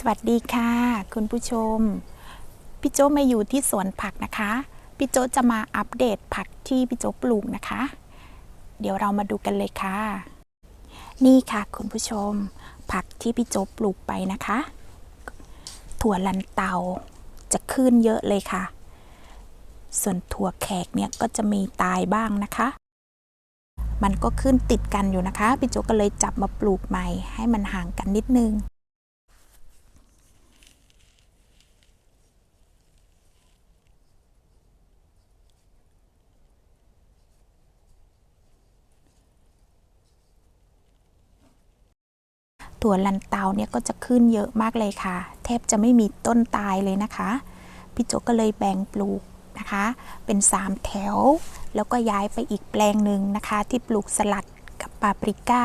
สวัสดีค่ะ คุณผู้ชม พี่โจมาอยู่ที่สวนผักนะคะ พี่โจจะมาอัปเดตผักที่พี่โจปลูกนะคะ เดี๋ยวเรามาดูกันเลยค่ะ นี่ค่ะคุณผู้ชม ผักที่พี่โจปลูกไปนะคะ ถั่วลันเตาจะขึ้นเยอะเลยค่ะ ส่วนถั่วแขกเนี่ยก็จะมีตายบ้างนะคะ มันก็ขึ้นติดกันอยู่นะคะ พี่โจก็เลยจับมาปลูกใหม่ ให้มันห่างกันนิดนึง ถั่วลันเตาเนี่ยก็จะขึ้นเยอะมากเลยค่ะ แทบจะไม่มีต้นตายเลยนะคะพี่โจก็เลยแบ่งปลูกนะคะ เป็น 3 แถว แล้วก็ย้ายไปอีกแปลงหนึ่งนะคะ ที่ปลูกสลัดกับปาปริก้า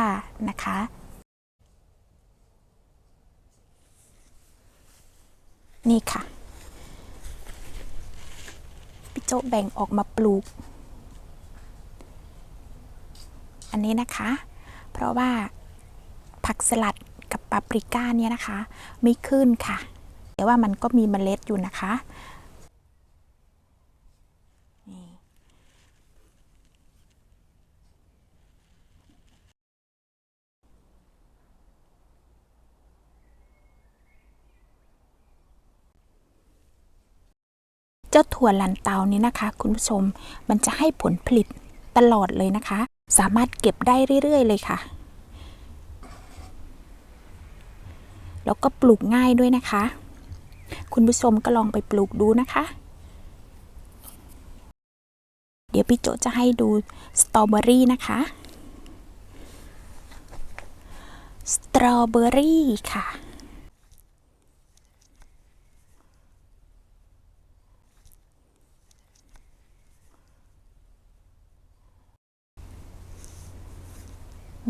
นะคะนี่ค่ะพี่โจแบ่งออกมาปลูก อันนี้นะคะ เพราะว่า ผักสลัดกับปาปริก้าเนี่ยนะคะ ไม่ขึ้นค่ะ แต่ว่ามันก็มีเมล็ดอยู่นะคะเจ้าถั่วลันเตานี้นะคะ คุณผู้ชมมันจะให้ผลผลิตตลอดเลยนะคะ สามารถเก็บได้เรื่อย ๆ เลยค่ะ แล้วก็ปลูกง่ายด้วยนะคะ คุณผู้ชมก็ลองไปปลูกดูนะคะ เดี๋ยวพี่โจจะให้ดูสตรอเบอรี่นะคะ สตรอเบอรี่ค่ะ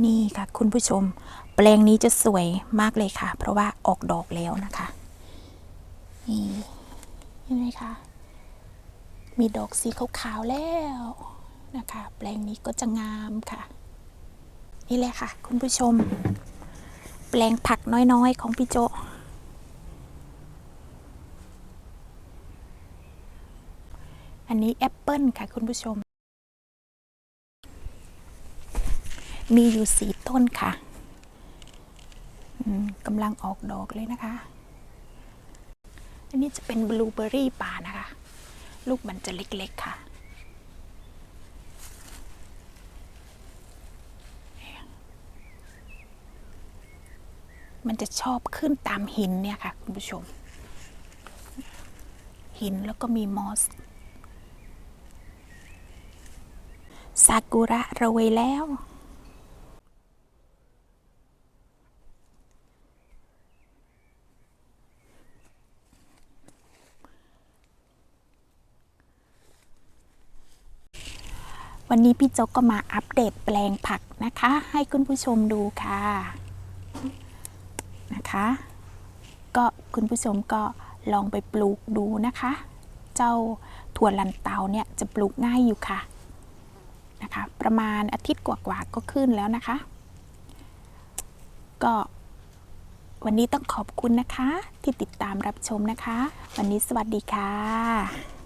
นี่ค่ะคุณผู้ชม ปลงนี้จะสวยมากเลยค่ะ เพราะว่าออกดอกแล้วนะคะนี่เห็นไหมคะมีดอกสีขาวๆแล้วนะคะ แปลงนี้ก็จะงามค่ะ นี่แหละค่ะ คุณผู้ชม แปลงผักน้อยๆ ของพี่โจอันนี้แอปเปิลค่ะคุณผู้ชม มีอยู่สีต้นค่ะ กำลังออกดอกเลยนะคะ อันนี้จะเป็นบลูเบอรี่ป่านะคะ ลูกมันจะเล็กๆค่ะ มันจะชอบขึ้นตามหินเนี่ยค่ะคุณผู้ชม หินแล้วก็มีมอสซากุระโรยแล้ว วันนี้พี่โจ๊กก็มาอัปเดตแปลงผักนะคะ ให้คุณผู้ชมดูค่ะ นะคะ ก็คุณผู้ชมก็ลองไปปลูกดูนะคะ เจ้าถั่วลันเตาเนี่ยจะปลูกง่ายอยู่ค่ะ นะคะ ประมาณอาทิตย์กว่าๆก็ขึ้นแล้วนะคะ ก็วันนี้ต้องขอบคุณนะคะที่ติดตามรับชมนะคะ วันนี้สวัสดีค่ะ